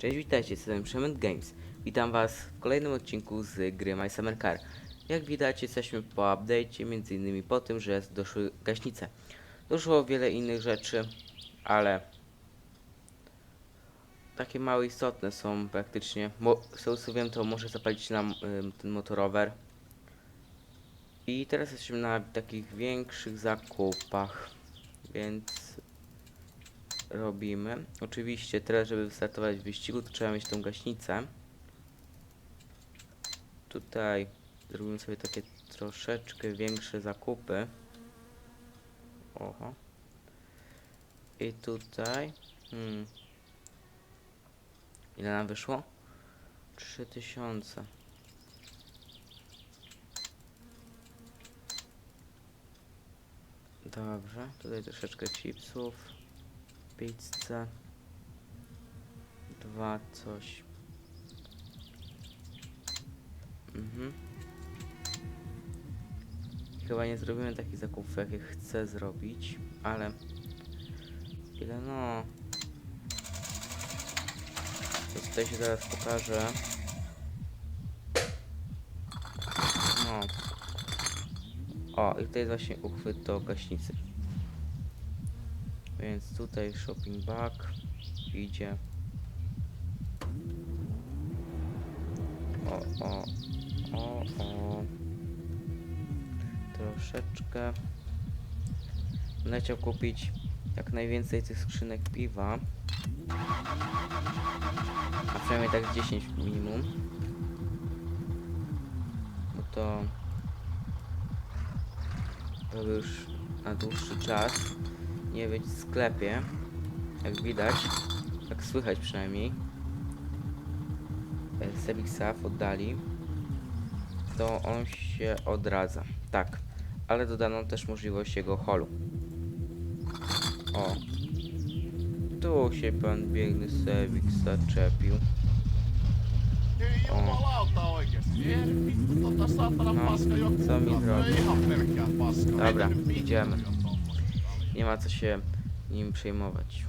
Cześć, witajcie, jestem Przemyt Games. Witam was w kolejnym odcinku z gry My Summer Car. Jak widać, jesteśmy po update'cie, między innymi po tym, że doszły gaśnice. Doszło wiele innych rzeczy, ale takie mało istotne są praktycznie. Mo z wiem, to może zapalić nam ym, ten motorower. I teraz jesteśmy na takich większych zakupach, więc robimy. Oczywiście teraz, żeby wystartować w wyścigu, to trzeba mieć tą gaśnicę. Tutaj zrobimy sobie takie troszeczkę większe zakupy. Oho. I tutaj. Hmm. Ile nam wyszło? 3000. Dobrze, tutaj troszeczkę chipsów pizzę. Dwa coś. Mhm. Chyba nie zrobimy takich zakupów, jakie chcę zrobić, ale ile no. To tutaj się zaraz pokaże. No. O, i tutaj jest właśnie uchwyt do gaśnicy. Więc tutaj shopping bag idzie. O, o, o, o. Troszeczkę. Będę chciał kupić jak najwięcej tych skrzynek piwa. A przynajmniej tak 10 minimum. No to żeby już na dłuższy czas nie być w sklepie. Jak widać, jak słychać przynajmniej. e, Sebixa w oddali. To on się odradza. Tak. Ale dodano też możliwość jego holu. O. Tu się pan biegny Sebik zaczepił. No, co mi zrobi? Dobra, idziemy. Nie ma co się nim przejmować.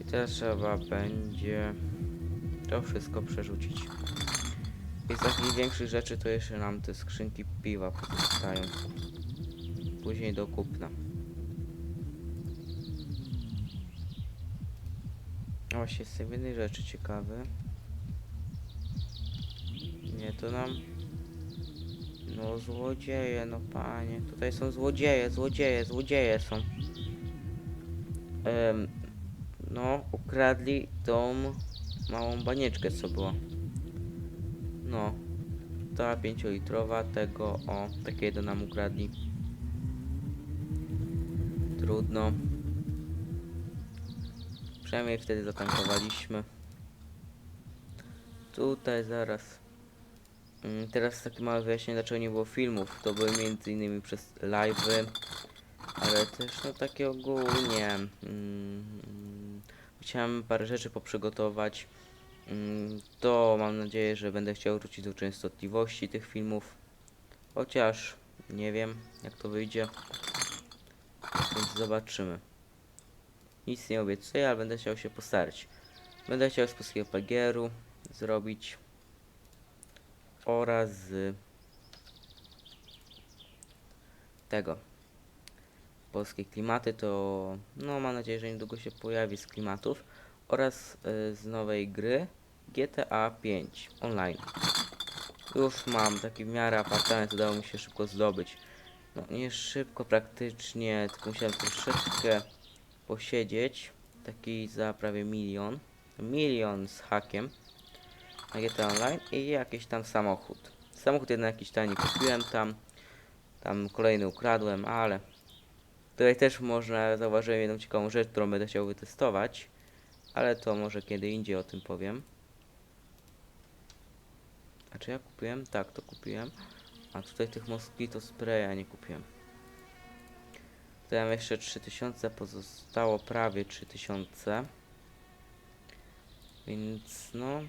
I teraz trzeba będzie to wszystko przerzucić. I z takich większych rzeczy to jeszcze nam te skrzynki piwa pozostają. Później do kupna. A właśnie z tej jednej rzeczy ciekawy. Nie, to nam no złodzieje, no panie. Tutaj są złodzieje, złodzieje, złodzieje są. No, ukradli tą małą banieczkę, co była. No. Ta pięciolitrowa, tego, o, takie jedno nam ukradli. Trudno. Przynajmniej wtedy zatankowaliśmy. Tutaj zaraz. Mm, Teraz takie małe wyjaśnienie, dlaczego nie było filmów. To były między innymi przez live'y, ale też no takie ogólnie. Mm, chciałem parę rzeczy poprzygotować. Mm, to mam nadzieję, że będę chciał wrócić do częstotliwości tych filmów. Chociaż nie wiem, jak to wyjdzie. Więc zobaczymy. Nic nie obiecuję, ale będę chciał się postarać. Będę chciał z polskiego plagieru zrobić oraz tego polskie klimaty to no mam nadzieję, że niedługo się pojawi z klimatów oraz y, z nowej gry GTA 5 online. Już mam taki w miarę apartament, udało mi się szybko zdobyć. No nie szybko praktycznie, tylko musiałem troszeczkę posiedzieć. Taki za prawie milion. Milion z hakiem na GTA Online i jakiś tam samochód. Samochód jeden jakiś tani kupiłem tam. Tam kolejny ukradłem, ale tutaj też można zauważyłem jedną ciekawą rzecz, którą będę chciał wytestować. Ale to może kiedy indziej o tym powiem. A czy ja kupiłem? Tak, to kupiłem. A tutaj tych Mosquito Spraya nie kupiłem. Tutaj mam jeszcze 3000, pozostało prawie 3000. Więc no,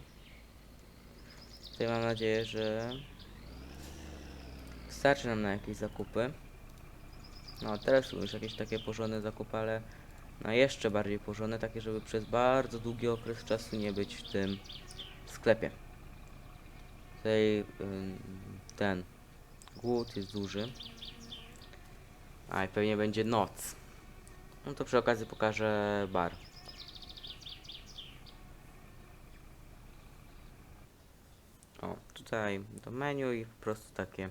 Tutaj mam nadzieję, że starczy nam na jakieś zakupy. No teraz już jakieś takie porządne zakupy, ale na jeszcze bardziej położone, takie żeby przez bardzo długi okres czasu nie być w tym sklepie. Tutaj ten głód jest duży. A i pewnie będzie noc. No to przy okazji pokażę bar. O, tutaj do menu i po prostu takie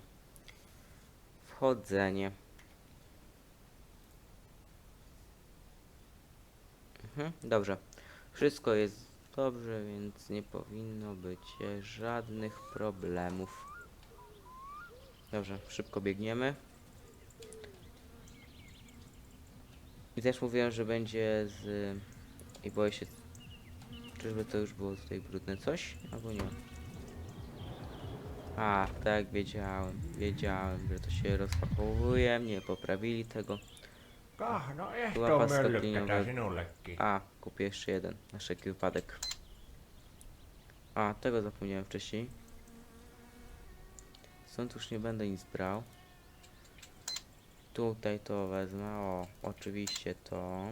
wchodzenie. Mhm, dobrze. Wszystko jest dobrze, więc nie powinno być żadnych problemów. Dobrze, szybko biegniemy. I też mówiłem, że będzie z... I boję się... Czyżby to już było tutaj brudne coś? Albo nie. A, tak, wiedziałem. Wiedziałem, że to się rozpakowuje. Nie poprawili tego. Kah, no möllykkätä vai- sinullekin. A, kupię jeszcze jeden, na wszelki wypadek. A, tego zapomniałem wcześniej. Stąd już nie będę nic brał. Tutaj to wezmę, o, oczywiście to.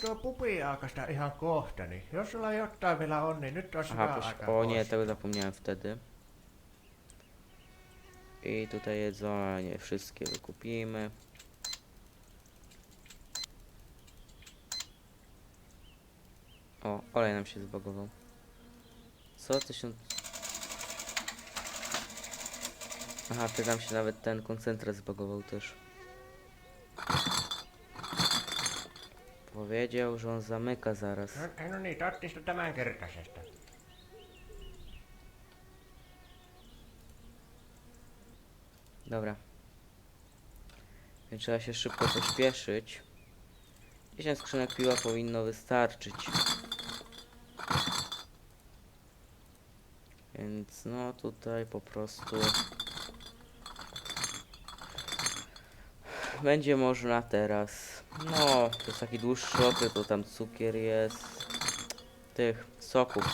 Tuo pupi aukasta ihan kohta, niin jos sulla jotain vielä on, niin nyt olisi aha, hyvä proszę, aika o nie, ostaa. tego zapomniałem wtedy. I tutaj jedzenie, wszystkie wykupimy. O, olej nam się zbagował. Co? Tysiąc... Aha, ty nam się nawet ten koncentrat zbagował też. Powiedział, że on zamyka zaraz. No, no niin, tarttista tämänkertaisesta. Dobra. Więc trzeba się szybko pośpieszyć. 10 skrzynek piła powinno wystarczyć. Więc no tutaj po prostu będzie można teraz. No, to jest taki dłuższy okres, to tam cukier jest. Tych soków.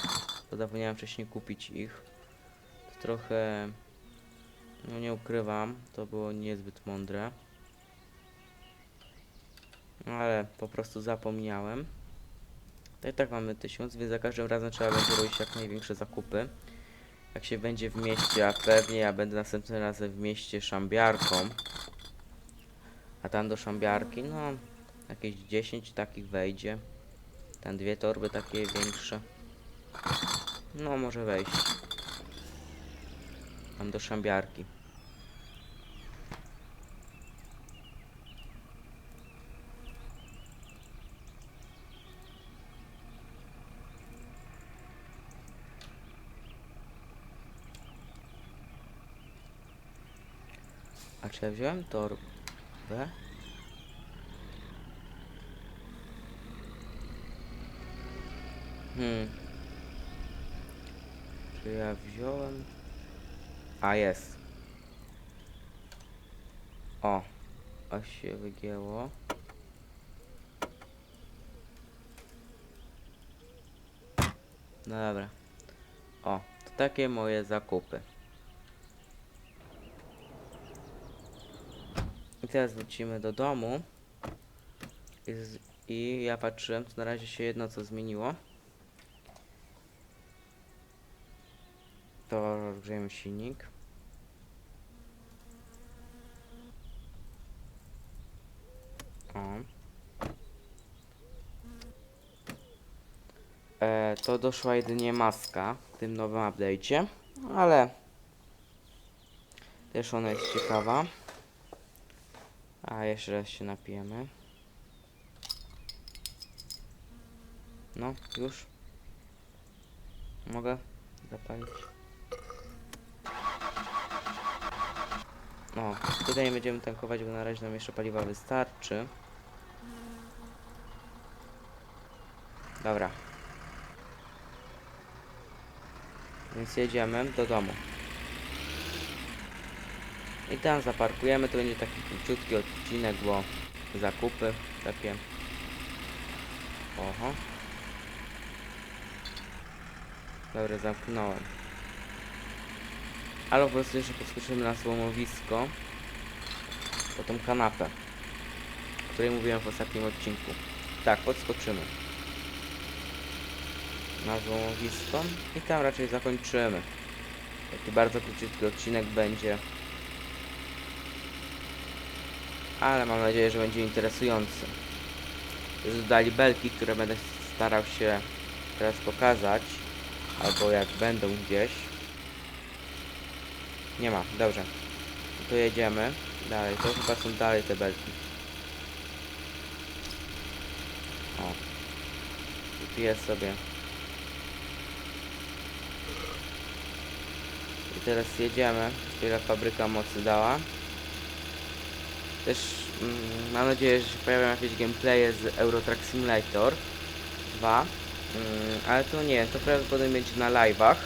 To zapomniałem wcześniej kupić ich. To trochę no nie ukrywam, to było niezbyt mądre. Ale po prostu zapomniałem. I tak mamy tysiąc, więc za każdym razem trzeba będzie robić jak największe zakupy. Jak się będzie w mieście, a pewnie ja będę następnym razem w mieście szambiarką. A tam do szambiarki, no jakieś 10 takich wejdzie. Tam dwie torby takie większe. No może wejść. Tam do szambiarki. A czy ja wziąłem torbę? Hmm. Czy ja wziąłem? A jest. O, aż się wygięło. No dobra. O, to takie moje zakupy. I teraz wrócimy do domu. I, z, I ja patrzyłem, to na razie się jedno co zmieniło. To rozgrzejemy silnik. O. E, to doszła jedynie maska w tym nowym update'cie, ale też ona jest ciekawa. A jeszcze raz się napijemy. No, już. Mogę zapalić. O, tutaj nie będziemy tankować, bo na razie nam jeszcze paliwa wystarczy. Dobra. Więc jedziemy do domu. I tam zaparkujemy, to będzie taki króciutki odcinek, bo zakupy takie. Oho. Dobra, zamknąłem. Albo po prostu jeszcze podskoczymy na złomowisko po tą kanapę, o której mówiłem w ostatnim odcinku. Tak, podskoczymy na złomowisko i tam raczej zakończymy. Taki bardzo króciutki odcinek będzie. Ale mam nadzieję, że będzie interesujący. Dodali belki, które będę starał się teraz pokazać. Albo jak będą gdzieś. Nie ma, dobrze. To jedziemy dalej. To chyba są dalej te belki. O. Kupię sobie. I teraz jedziemy. Ile fabryka mocy dała. Też mm, mam nadzieję, że pojawią jakieś gameplaye z Euro Truck Simulator 2. Mm, ale to nie, to prawdopodobnie będzie na live'ach.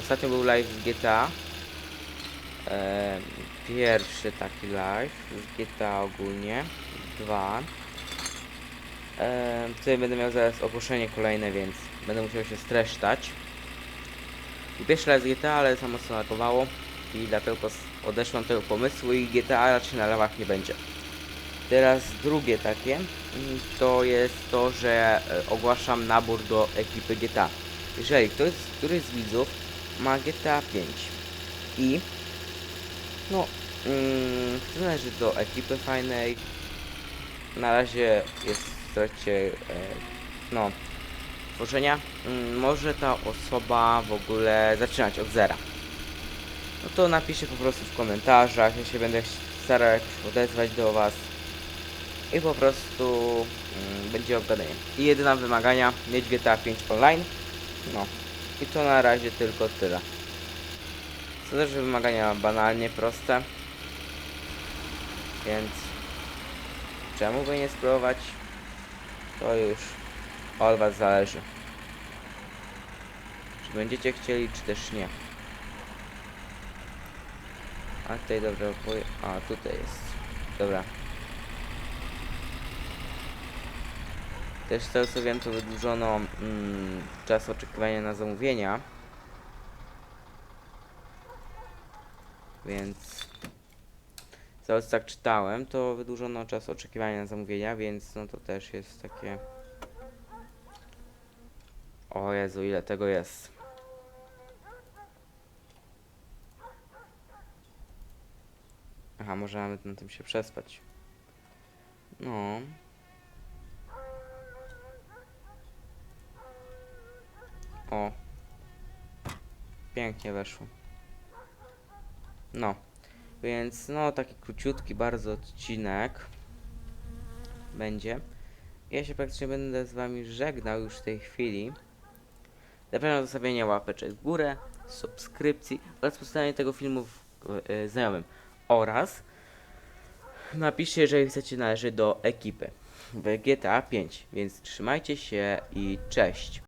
Ostatnio był live z GTA. E, pierwszy taki live z GTA ogólnie. Dwa. E, tutaj będę miał zaraz ogłoszenie kolejne, więc będę musiał się streszczać. I pierwszy raz GTA, ale za mocno lagowało i dlatego odeszłam tego pomysłu i GTA raczej na lewach nie będzie. Teraz drugie takie, mm, to jest to, że e, ogłaszam nabór do ekipy GTA. Jeżeli ktoś, któryś z widzów ma GTA 5 i no, mm, chce należeć do ekipy fajnej, na razie jest w trakcie e, no, tworzenia, mm, może ta osoba w ogóle zaczynać od zera. No to napiszę po prostu w komentarzach, ja się będę starał jakoś odezwać do Was i po prostu mm, będzie obgadanie. I jedyne wymagania mieć GTA 5 online. No i to na razie tylko tyle. Co też wymagania banalnie proste. Więc czemu by nie spróbować? To już od was zależy. Czy będziecie chcieli, czy też nie. A tutaj dobra, a tutaj jest. Dobra. Też z tego co wiem, to wydłużono mm, czas oczekiwania na zamówienia. Więc z tego co tak czytałem, to wydłużono czas oczekiwania na zamówienia, więc no to też jest takie... O Jezu, ile tego jest. Aha, może nawet na tym się przespać. No. O. Pięknie weszło. No. Więc no taki króciutki bardzo odcinek będzie. Ja się praktycznie będę z wami żegnał już w tej chwili. Zapraszam do zostawienia łapeczek w górę, subskrypcji oraz postawienia tego filmu w, e, znajomym. Oraz napiszcie, jeżeli chcecie należeć do ekipy w GTA 5. Więc trzymajcie się i cześć.